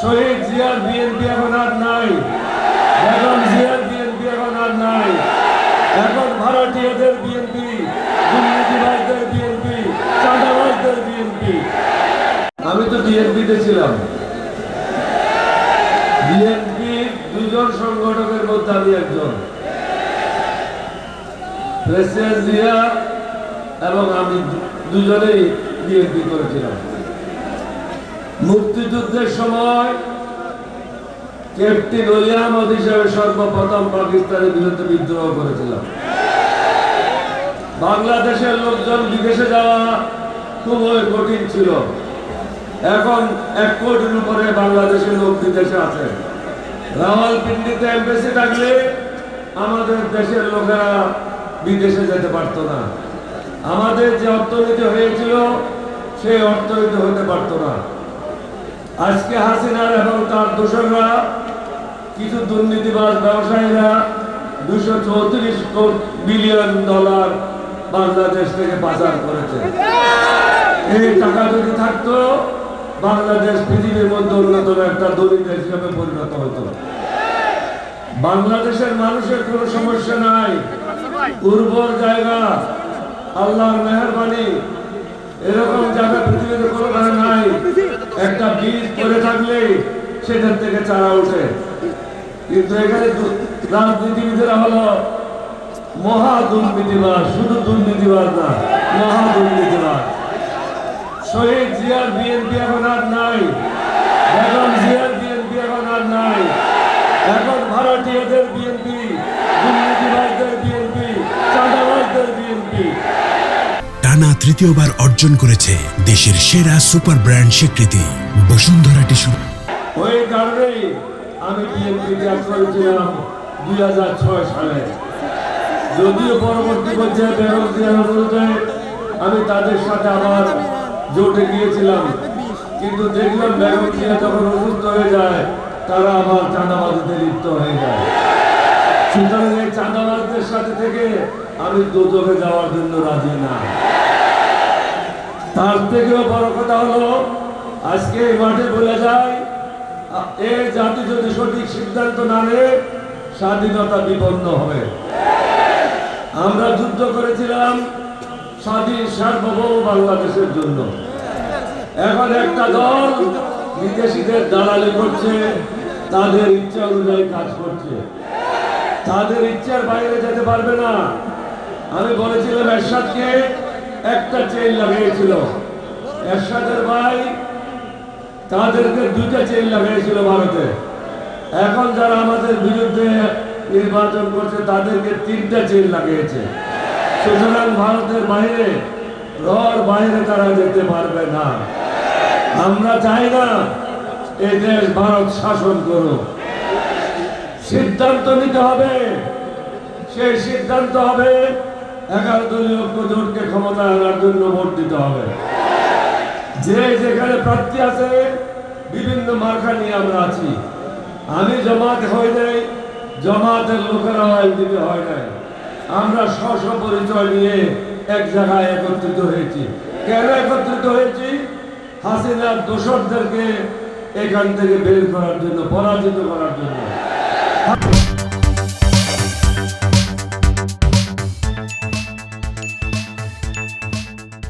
শহীদ জিয়ার বিএনপি এখন আর নাই। বেগম জিয়ার বিএনপি এখন আর নাই। এখন ভারতীয়দের বিএনপি, দুর্নীতিবাজদের বিএনপি, চাঁদাবাজদের বিএনপি। আমি তো বিএনপিতে ছিলাম। বিএনপি দুজন সংগঠকের মধ্যে আমি একজন। প্রেসিডেন্ট জিয়া এবং আমি দুজনেই বিএনপি করেছিলাম। মুক্তিযুদ্ধের সময় ক্যাপ্টেন আহমদ হিসেবে সর্বপ্রথম পাকিস্তানের বিরুদ্ধে বিদ্রোহ করেছিলাম। বাংলাদেশের লোকজন বিদেশে যাওয়া খুবই কঠিন ছিল। এখন এক কোটির উপরে বাংলাদেশের লোক বিদেশে আছে। রাওয়ালপিন্ডিতে এমবেসি থাকলে আমাদের দেশের লোকেরা বিদেশে যেতে পারতো না। আমাদের যে অর্থনীতি হয়েছিল, সেই অর্থনীতি হতে পারতো না। আজকে হাসিনার এবং তার দোসররা কিছু দুর্নীতিবাজ ব্যবসায়ীরা দুশো চৌত্রিশ বিলিয়ন ডলার বাংলাদেশ থেকে পাচার করেছে। এই টাকা যদি থাকতো, বাংলাদেশ পৃথিবীর মধ্যে অন্যতম একটা দেশ হিসেবে পরিণত হতো। বাংলাদেশের মানুষের কোনো সমস্যা নাই। উর্বর জায়গা, আল্লাহর মেহরবানি, এরকম জায়গা পৃথিবীতে কোনো নাই। একটা বীজ পড়ে থাকলে সেখান থেকে চারা ওঠে। কিন্তু এখানে রাজনীতিবিদেরা হলো মহা দুর্নীতিবাজ, শুধু দুর্নীতিবাজ না, মহা দুর্নীতিবাজ। শহীদ জিয়ার বিএনপি এখন আর নাই, বেগম জিয়ার বিএনপি এখন আর নাই, এখন ভারতীয়দের বিএনপি টানা তৃতীয়বার অর্জন করেছে দেশের সেরা সুপার ব্র্যান্ড স্বীকৃতি। বসুন্ধরা টিস্যু। ওই কারণেই আমি বিএনপি ত্যাগ করেছিলাম দুই হাজার ছয় সালে। যদিও পরবর্তী পর্যায়ে বেরোজগার আমি তাদের সাথে আবার জোটে গিয়েছিলাম। কিন্তু দেখলাম বেগম যখন অসুস্থ হয়ে যায়, তারা আবার চাঁদাবাজিতে লিপ্ত হয়ে যায়। সুতরাং এই চাঁদাবাজদের সাথে থেকে আমি দুদকে যাওয়ার জন্য রাজি না। তার থেকেও বড় কথা হলো, আজকে এই মাঠে বলে যায় এই জাতি যদি সঠিক সিদ্ধান্ত না নেয়, স্বাধীনতা বিপন্ন হবে। আমরা যুদ্ধ করেছিলাম স্বাধীন সার্বভৌম বাংলাদেশের জন্য। এখন একটা দল বিদেশিদের দালালি করছে, তাদের ইচ্ছা অনুযায়ী কাজ করছে। তাদের ইচ্ছার বাইরে যেতে পারবে না। আমি বলেছিলাম এরশাদকে একটা চেইন লাগিয়েছিল। এরশাদের ভাই, তাদেরকে দুইটা চেইন লাগিয়েছিল ভারতে। এখন যারা আমাদের বিরুদ্ধে নির্বাচন করছে, তাদেরকে তিনটা চেইন লাগিয়েছে। সুতরাং ভারতের বাইরে, রর বাইরে তারা যেতে পারবে না। আমরা চাই না এই দেশ ভারত শাসন করুক। সিদ্ধান্ত নিতে হবে। সেই সিদ্ধান্ত হবে এগারো দলীয় ঐক্য জোটকে ক্ষমতা আনার জন্য ভোট দিতে হবে। যে যেখানে প্রার্থী আছে, বিভিন্ন মার্কা নিয়ে আমরা আছি। আমি জমাত হই নাই জমাতের লোকেরা আইনজীবী হয় নাই। আমরা স্ব পরিচয় নিয়ে এক জায়গায় একত্রিত হয়েছি। কেন একত্রিত হয়েছি? হাসিনার দোসরদেরকে এখান থেকে বের করার জন্য, পরাজিত করার জন্য।